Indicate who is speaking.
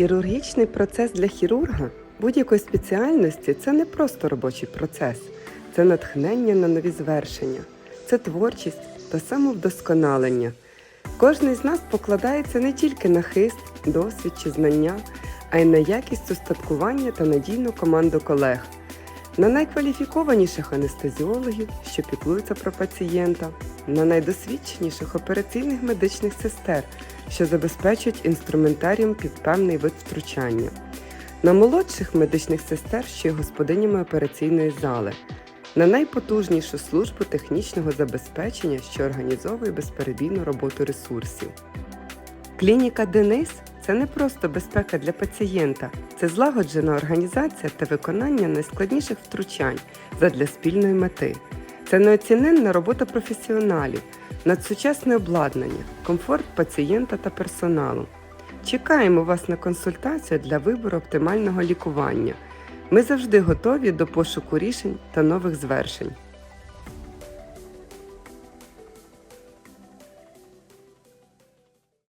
Speaker 1: Хірургічний процес для хірурга будь-якої спеціальності це не просто робочий процес, це натхнення на нові звершення, це творчість та самовдосконалення. Кожний з нас покладається не тільки на хист, досвід чи знання, а й на якість устаткування та надійну команду колег, на найкваліфікованіших анестезіологів, що піклуються про пацієнта, на найдосвідченіших операційних медичних сестер, що забезпечують інструментаріум під певний вид втручання, на молодших медичних сестер, що є господинями операційної зали, на найпотужнішу службу технічного забезпечення, що організовує безперебійну роботу ресурсів. Клініка Денис це не просто безпека для пацієнта, це злагоджена організація та виконання найскладніших втручань задля спільної мети. Це неоціненна робота професіоналів, надсучасне обладнання, комфорт пацієнта та персоналу. Чекаємо вас на консультацію для вибору оптимального лікування. Ми завжди готові до пошуку рішень та нових звершень.